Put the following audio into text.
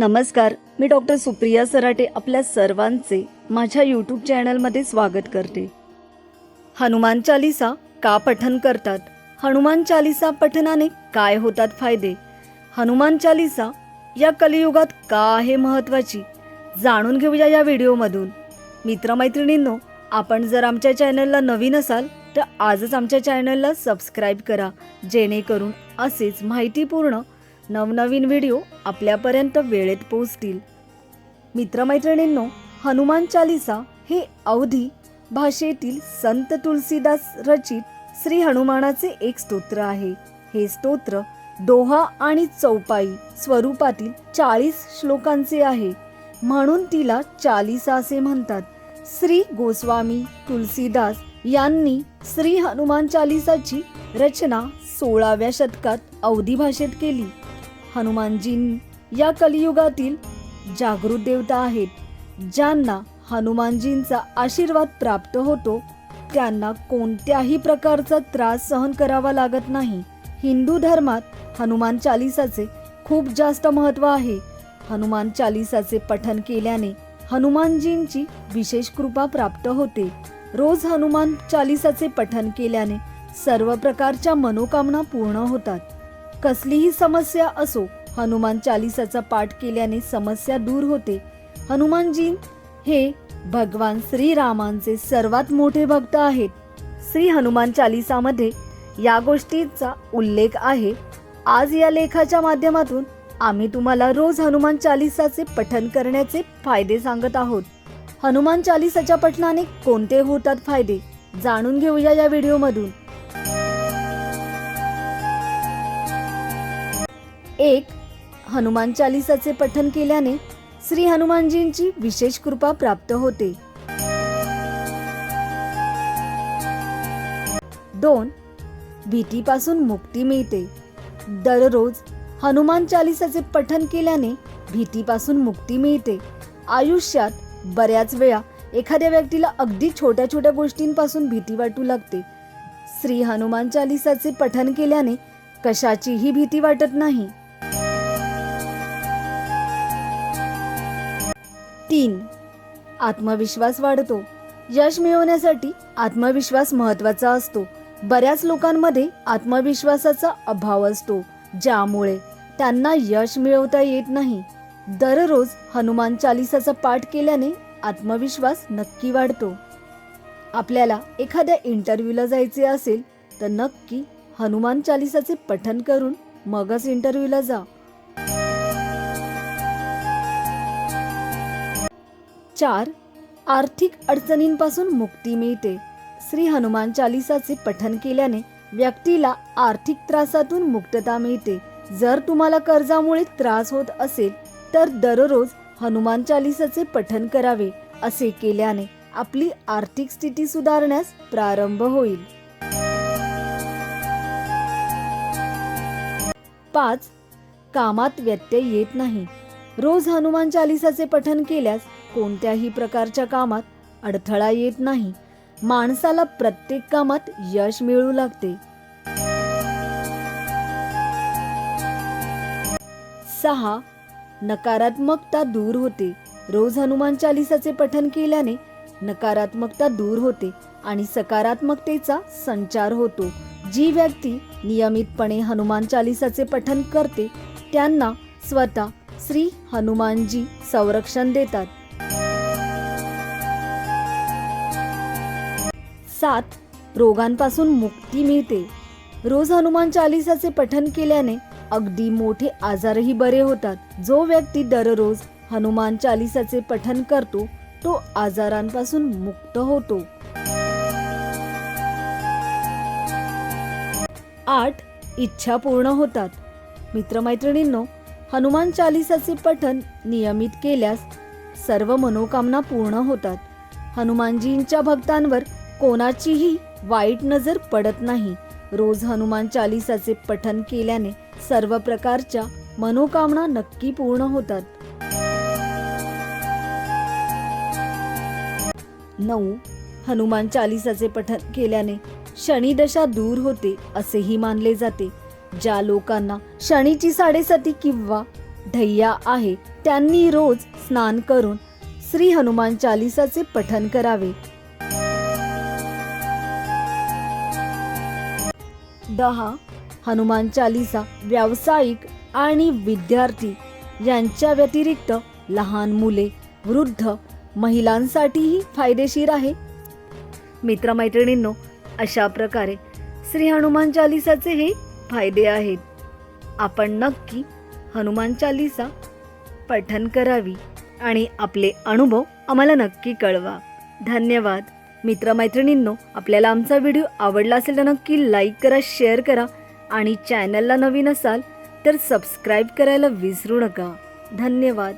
नमस्कार मी डॉक्टर सुप्रिया सराटे आपल्या सर्वांचे माझ्या यूट्यूब चॅनलमध्ये स्वागत करते. हनुमान चालिसा का पठन करतात? हनुमान चालिसा पठनाने काय होतात फायदे? हनुमान चालिसा या कलियुगात का आहे महत्त्वाची जाणून घेऊया या व्हिडिओमधून. मित्रमैत्रिणींनो आपण जर आमच्या चॅनलला नवीन असाल तर आजच आमच्या चॅनलला सबस्क्राईब करा जेणेकरून असेच माहितीपूर्ण नवनवीन व्हिडिओ आपल्यापर्यंत वेळेत पोहोचतील. मित्रमैत्रिणींनो हनुमान चालिसा हे अवधी भाषेतील संत तुलसीदास रचित श्री हनुमानाचे एक स्तोत्र आहे. हे स्तोत्र दोहा आणि चौपाई स्वरूपातील चाळीस श्लोकांचे आहे. म्हणून तिला चालिसा असे म्हणतात. श्री गोस्वामी तुलसीदास यांनी श्री हनुमान चालिसाची रचना सोळाव्या शतकात अवधी भाषेत केली. हनुमानजी या कलियुगातील जागृत देवता आहेत ज्यांना हनुमानजींचा आशीर्वाद प्राप्त होतो त्यांना कोणत्याही प्रकारचा त्रास सहन करावा लागत नाही. हिंदू धर्मात हनुमान चालिसाचे खूप जास्त महत्त्व आहे. हनुमान चालिसाचे पठन केल्याने हनुमानजींची विशेष कृपा प्राप्त होते. रोज हनुमान चालिसाचे पठन केल्याने सर्व प्रकारच्या मनोकामना पूर्ण होतात. कसलीही समस्या असो हनुमान चालिसाचा पाठ केल्याने समस्या दूर होते. हनुमानजी हे भगवान श्रीरामांचे सर्वात मोठे भक्त आहेत. श्री हनुमान चालिसामध्ये या गोष्टीचा उल्लेख आहे. आज या लेखाच्या माध्यमातून आम्ही तुम्हाला रोज हनुमान चालिसाचे पठन करण्याचे फायदे सांगत आहोत. हनुमान चालिसाच्या पठनाने कोणते होतात फायदे? जाणून घेऊया या व्हिडिओमधून. एक हनुमान चालिसाचे पठन केल्याने श्री हनुमानजींची विशेष कृपा प्राप्त होते. दोन भीतीपासून मुक्ती मिळते. दररोज हनुमान चालिसाचे पठन केल्याने भीतीपासून मुक्ती मिळते. आयुष्यात बऱ्याच वेळा एखाद्या व्यक्तीला अगदी छोट्या छोट्या गोष्टींपासून भीती वाटू लागते. श्री हनुमान चालिसाचे पठन केल्याने कशाचीही भीती वाटत नाही. तीन. आत्मविश्वास वाढतो. यश मिळवण्यासाठी आत्मविश्वास महत्त्वाचा असतो. बऱ्याच लोकांमध्ये आत्मविश्वासाचा अभाव असतो ज्यामुळे त्यांना यश मिळवता येत नाही. दररोज हनुमान चालिसाचा पाठ केल्याने आत्मविश्वास नक्की वाढतो. आपल्याला एखाद्या इंटरव्ह्यूला जायचे असेल तर नक्की हनुमान चालिसाचे पठन करून मगच इंटरव्ह्यूला जा. चार आर्थिक अडचणींपासून मुक्ती मिळते. श्री हनुमान चालिसाचे पठन केल्याने व्यक्तीला आर्थिक त्रासातून मुक्तता मिळते. जर तुम्हाला कर्जामुळे त्रास होत असेल तर दररोज हनुमान चालिसाचे पठन करावे असे केल्याने आपली आर्थिक स्थिती सुधारण्यास प्रारंभ होईल. पाच. कामात व्यत्यय येत नाही. रोज हनुमान चालिसाचे पठन केल्यास कोणत्याही प्रकारच्या कामात अडथळा येत नाही. माणसाला प्रत्येक कामात यश मिळू लागते. सहा. नकारात्मकता दूर होते. रोज हनुमान चालिसाचे पठन केल्याने नकारात्मकता दूर होते आणि सकारात्मकतेचा संचार होतो. जी व्यक्ती नियमितपणे हनुमान चालिसाचे पठन करते त्यांना स्वतः श्री हनुमानजी संरक्षण देतात. सात रोगांपासून मुक्ती मिळते. रोज हनुमान चालिसाचे पठन केल्याने अगदी मोठे आजारही बरे होतात. जो व्यक्ती दररोज हनुमान चालिसाचे पठन करतो तो आजारांपासून मुक्त होतो. आठ इच्छा पूर्ण होतात. मित्रमैत्रिणींनो हनुमान चालिसाचे पठन नियमित केल्यास सर्व मनोकामना पूर्ण होतात. हनुमानजींच्या भक्तांवर कोणाचीही वाईट नजर पडत नाही. रोज हनुमान चालिसाचे पठन केल्याने सर्व प्रकारच्या मनोकामना नक्की पूर्ण होतात. नऊ. हनुमान चालिसाचे पठन केल्याने शनिदशा दूर होते असेही मानले जाते. ज्या लोकांना शनीची साडेसाती किंवा ढय्या आहे त्यांनी रोज स्नान करून श्री हनुमान चालिसाचे पठन करावे. दहा हनुमान चालिसा व्यावसायिक आणि विद्यार्थी यांच्या व्यतिरिक्त लहान मुले वृद्ध महिलांसाठीही फायदेशीर आहे. मित्रमैत्रिणींनो अशा प्रकारे श्री हनुमान चालिसाचे हे फायदे आहेत. आपण नक्की हनुमान चालिसा पठन करावी आणि आपले अनुभव आम्हाला नक्की कळवा. धन्यवाद. मित्रमैत्रिणींनो आपल्याला आमचा व्हिडिओ आवडला असेल तर नक्की लाईक करा शेअर करा आणि चॅनलला नवीन असाल तर सबस्क्राईब करायला विसरू नका. धन्यवाद.